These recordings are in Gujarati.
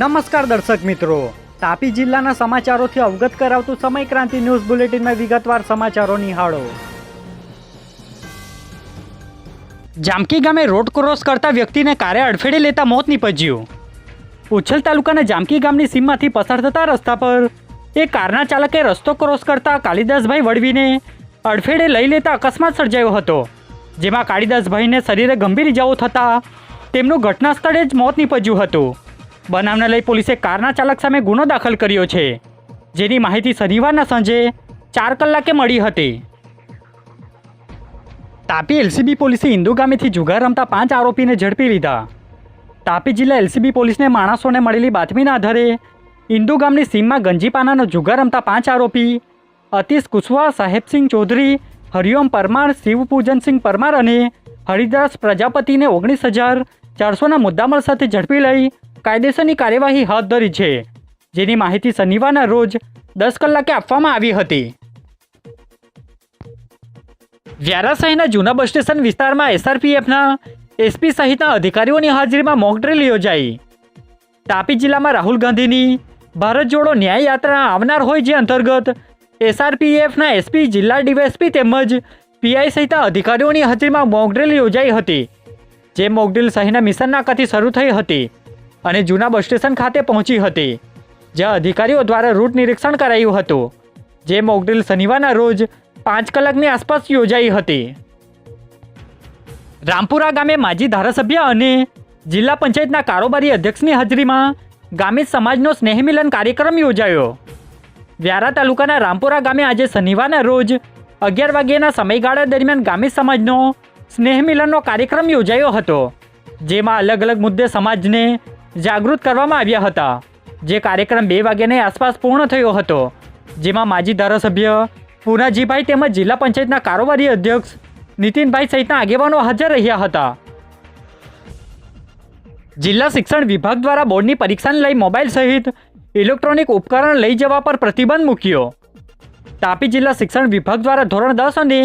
નમસ્કાર દર્શક મિત્રો. તાપી જિલ્લાના સમાચારોથી અવગત કરાવતું સમય ક્રાંતિ ન્યૂઝ બુલેટિનમાં વિગતવાર સમાચારો નિહાળો. જામકી ગામે રોડ ક્રોસ કરતા વ્યક્તિને કારે અડફેડે લેતા મોત નીપજ્યું. ઉછલ તાલુકાના જામકી ગામની સીમમાંથી પસાર થતા રસ્તા પર એક કારના ચાલકે રસ્તો ક્રોસ કરતા કાલિદાસભાઈ વળવીને અડફેડે લઈ લેતા અકસ્માત સર્જાયો હતો, જેમાં કાલિદાસભાઈને શરીરે ગંભીર ઇજાઓ થતાં તેમનું ઘટના સ્થળે જ મોત નીપજ્યું હતું. બનાવને લઈ પોલીસે કારના ચાલક સામે ગુનો દાખલ કર્યો છે. જેની માહિતી શનિવારના સાંજે ચાર કલાકે મળી હતી. તાપી એલસીબી પોલીસે ગામેથી જુગાર રમતા પાંચ આરોપીને ઝડપી લીધા. તાપી જિલ્લા એલસીબી પોલીસને માણસોને મળેલી બાતમીના આધારે ઇન્દુ ગામની સીમમાં ગંજીપાનાનો જુગાર રમતા પાંચ આરોપી અતીશ કુશવાહ સાહેબસિંહ ચૌધરી, હરિઓમ પરમાર શિવપૂજનસિંહ પરમાર અને હરિદાસ પ્રજાપતિને ઓગણીસ હજાર ચારસોના મુદ્દામાલ સાથે ઝડપી લઈ કાયદેસરની કાર્યવાહી હાથ ધરી છે, જેની માહિતી શનિવારના રોજ દસ કલાકે આપવામાં આવી હતી. વ્યારા શહેરના જૂના બસ સ્ટેશન વિસ્તારમાં એસઆરપીએફના એસપી સહિતના અધિકારીઓની હાજરીમાં મોકડ્રીલ યોજાઈ. તાપી જિલ્લામાં રાહુલ ગાંધીની ભારત જોડો ન્યાય યાત્રા આવનાર હોય જે અંતર્ગત એસઆરપીએફના એસપી, જિલ્લા ડીવાયએસપી તેમજ પીઆઈ સહિતના અધિકારીઓની હાજરીમાં મોકડ્રીલ યોજાઈ હતી, જે મોકડ્રીલ શહેરના મિશન નાકાથી શરૂ થઈ હતી. અને જૂના બસ સ્ટેશન ખાતે પહોંચી હતી, જ્યાં અધિકારીઓ દ્વારા રૂટ નિરીક્ષણ કરાયું હતું, જે મોકડ્રીલ શનિવારના રોજ પાંચ કલાકની આસપાસ યોજાઈ હતી. રામપુરા ગામે માજી ધારાસભ્ય અને જિલ્લા પંચાયતના કારોબારી અધ્યક્ષની હાજરીમાં ગામિત સમાજનો સ્નેહમિલન કાર્યક્રમ યોજાયો. વ્યારા તાલુકાના રામપુરા ગામે આજે શનિવારના રોજ અગિયાર વાગ્યાના સમયગાળા દરમિયાન ગામિત સમાજનો સ્નેહ મિલનનો કાર્યક્રમ યોજાયો હતો, જેમાં અલગ અલગ મુદ્દે સમાજને જાગૃત કરવામાં આવ્યા હતા, જે કાર્યક્રમ બે વાગ્યાની આસપાસ પૂર્ણ થયો હતો, જેમાં માજી ધારાસભ્ય પુનાજીભાઈ તેમજ જિલ્લા પંચાયતના કારોબારી અધ્યક્ષ નીતિનભાઈ સહિતના આગેવાનો હાજર રહ્યા હતા. જિલ્લા શિક્ષણ વિભાગ દ્વારા બોર્ડની પરીક્ષાને લઈ મોબાઈલ સહિત ઇલેક્ટ્રોનિક ઉપકરણ લઈ જવા પર પ્રતિબંધ મૂક્યો. તાપી જિલ્લા શિક્ષણ વિભાગ દ્વારા ધોરણ દસ અને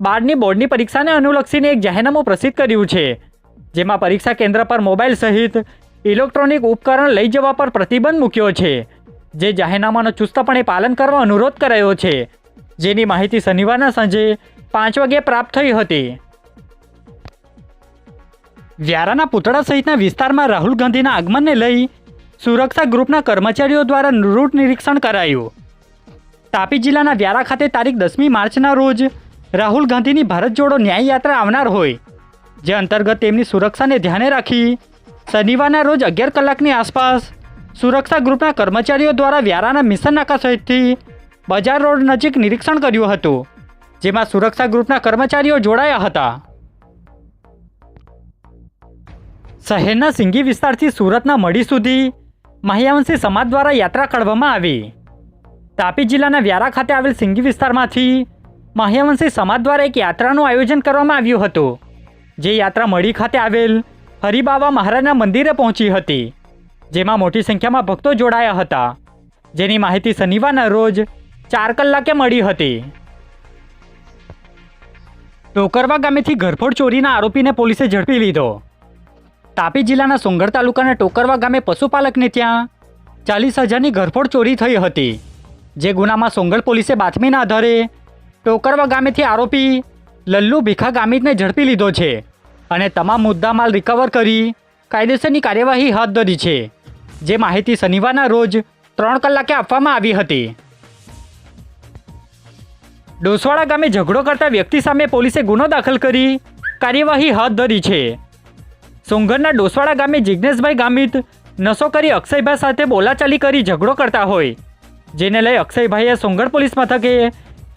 બારની બોર્ડની પરીક્ષાને અનુલક્ષીને એક જાહેરનામું પ્રસિદ્ધ કર્યું છે, જેમાં પરીક્ષા કેન્દ્ર પર મોબાઈલ સહિત ઇલેક્ટ્રોનિક ઉપકરણ લઈ જવા પર પ્રતિબંધ મૂક્યો છે, જે જાહેરનામાનું ચુસ્તપણે પાલન કરવા અનુરોધ કરાયો છે. જેની માહિતી શનિવારના સાંજે પાંચ વાગ્યે પ્રાપ્ત થઈ હતી. વ્યારાના પૂતળા સહિતના વિસ્તારમાં રાહુલ ગાંધીના આગમનને લઈ સુરક્ષા ગ્રુપના કર્મચારીઓ દ્વારા રૂટ નિરીક્ષણ કરાયું. તાપી જિલ્લાના વ્યારા ખાતે તારીખ દસમી માર્ચના રોજ રાહુલ ગાંધીની ભારત જોડો ન્યાય યાત્રા આવનાર હોય, જે અંતર્ગત તેમની સુરક્ષાને ધ્યાને રાખી શનિવારના રોજ અગિયાર કલાકની આસપાસ સુરક્ષા ગ્રુપના કર્મચારીઓ દ્વારા વ્યારાના મિશન નાકા સહિતથી બજાર રોડ નજીક નિરીક્ષણ કર્યું હતું, જેમાં સુરક્ષા ગ્રુપના કર્મચારીઓ જોડાયા હતા. શહેરના સિંગી વિસ્તારથી સુરતના મડી સુધી મહિયાવંશી સમાજ દ્વારા યાત્રા કાઢવામાં આવી. તાપી જિલ્લાના વ્યારા ખાતે આવેલ સિંગી વિસ્તારમાંથી મહિયાવંશી સમાજ દ્વારા એક યાત્રાનું આયોજન કરવામાં આવ્યું હતું, જે યાત્રા મડી ખાતે આવેલ હરિબાબા મહારાજના મંદિરે પહોંચી હતી, જેમાં મોટી સંખ્યામાં ભક્તો જોડાયા હતા, જેની માહિતી શનિવારના રોજ ચાર કલાકે મળી હતી. ટોકરવા ગામેથી ઘરફોડ ચોરીના આરોપીને પોલીસે ઝડપી લીધો. તાપી જિલ્લાના સોંગર તાલુકાના ટોકરવા ગામે પશુપાલકને ત્યાં ચાલીસ હજારની ઘરફોડ ચોરી થઈ હતી, જે ગુનામાં સોંગળ પોલીસે બાતમીના આધારે ટોકરવા ગામેથી આરોપી લલ્લુ ભીખા ગામિતને ઝડપી લીધો છે. અને તમામ મુદ્દામાલ રિકવર કરી કાયદેસરની કાર્યવાહી હાથ ધરી છે, જે માહિતી શનિવારના રોજ ત્રણ કલાકે આપવામાં આવી હતી. ડોસવાડા ગામે ઝઘડો કરતા વ્યક્તિ સામે પોલીસે ગુનો દાખલ કરી કાર્યવાહી હાથ ધરી છે. સોંગરના ડોસવાડા ગામે જિજ્ઞેશભાઈ ગામિત નશો કરી અક્ષયભાઈ સાથે બોલાચાલી કરી ઝઘડો કરતા હોય, જેને લઈ અક્ષયભાઈએ સોંગર પોલીસ મથકે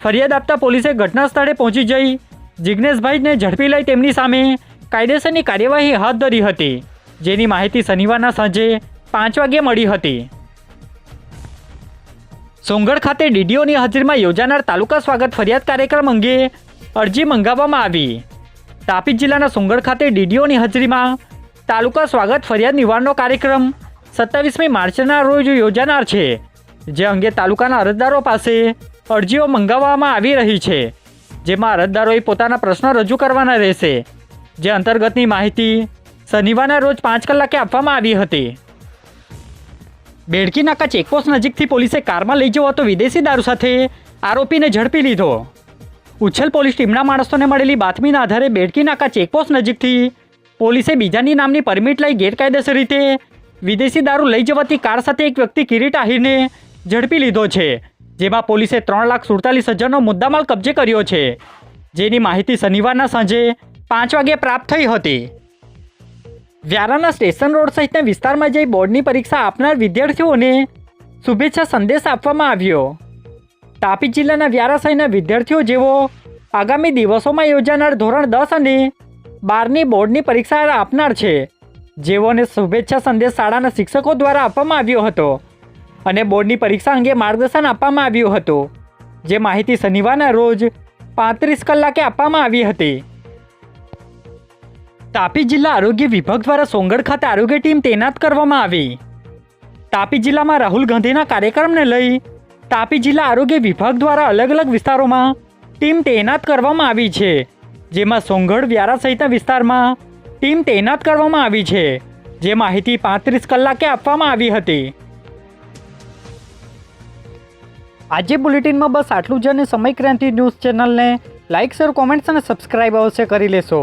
ફરિયાદ આપતા પોલીસે ઘટના સ્થળે પહોંચી જઈ જિજ્ઞેશભાઈને ઝડપી લઈ તેમની સામે કાયદેસરની કાર્યવાહી હાથ ધરી હતી, જેની માહિતી શનિવારના સાંજે પાંચ વાગ્યે મળી હતી. સોંગઢ ખાતે ડીડીઓની હાજરીમાં યોજાનાર તાલુકા સ્વાગત ફરિયાદ કાર્યક્રમ અંગે અરજી મંગાવવામાં આવી. તાપી જિલ્લાના સોંગઢ ખાતે ડીડીઓની હાજરીમાં તાલુકા સ્વાગત ફરિયાદ નિવારણનો કાર્યક્રમ સત્તાવીસમી માર્ચના રોજ યોજાનાર છે, જે અંગે તાલુકાના અરજદારો પાસે અરજીઓ મંગાવવામાં આવી રહી છે, જેમાં અરજદારોએ પોતાના પ્રશ્નો રજૂ કરવાના રહેશે. જે અંતર્ગતની માહિતી શનિવારના રોજ પાંચ કલાકે આપવામાં આવી હતી. બેડકી નાકા ચેકપોસ્ટ નજીકથી પોલીસે કારમાં લઈ જવો હતો વિદેશી દારૂ સાથે આરોપીને ઝડપી લીધો. ઉછેલ પોલીસ ટીમના માણસોને મળેલી બાતમીના આધારે બેડકી નાકા ચેકપોસ્ટ નજીકથી પોલીસે બીજાની નામની પરમિટ લઈ ગેરકાયદેસર રીતે વિદેશી દારૂ લઈ જવાથી કાર સાથે એક વ્યક્તિ કિરીટ આહિરને ઝડપી લીધો છે, જેમાં પોલીસે ત્રણ લાખ સુડતાલીસ હજારનો મુદ્દામાલ કબજે કર્યો છે. જેની માહિતી શનિવારના સાંજે પાંચ વાગે પ્રાપ્ત થઈ હતી. વ્યારાના સ્ટેશન રોડ સહિતના વિસ્તારમાં જઈ બોર્ડની પરીક્ષા આપનાર વિદ્યાર્થીઓને શુભેચ્છા સંદેશ આપવામાં આવ્યો. તાપી જિલ્લાના વ્યારા સહિતના વિદ્યાર્થીઓ જેઓ આગામી દિવસોમાં યોજાનાર ધોરણ દસ અને બારની બોર્ડની પરીક્ષા આપનાર છે, જેઓને શુભેચ્છા સંદેશ શાળાના શિક્ષકો દ્વારા આપવામાં આવ્યો હતો અને બોર્ડની પરીક્ષા અંગે માર્ગદર્શન આપવામાં આવ્યું હતું. જે માહિતી શનિવારના રોજ પાંત્રીસ કલાકે આપવામાં આવી હતી. તાપી જિલ્લા આરોગ્ય વિભાગ દ્વારા સોંગઢ ખાતે આરોગ્ય ટીમ તૈનાત કરવામાં આવી. તાપી જિલ્લામાં રાહુલ ગાંધીના કાર્યક્રમને લઈ તાપી જિલ્લા આરોગ્ય વિભાગ દ્વારા અલગ અલગ વિસ્તારોમાં ટીમ તૈનાત કરવામાં આવી છે. જેમાં સોંગઢ વ્યારા સહિતના વિસ્તારમાં ટીમ તૈનાત કરવામાં આવી છે. જે માહિતી પાંત્રીસ કલાકે આપવામાં આવી હતી. આજે બુલેટિનમાં બસ આટલું જ અને સમય ક્રાંતિ ન્યૂઝ ચેનલને લાઇક શેર, કોમેન્ટ્સ અને સબસ્ક્રાઇબ અવશ્ય કરી લેશો.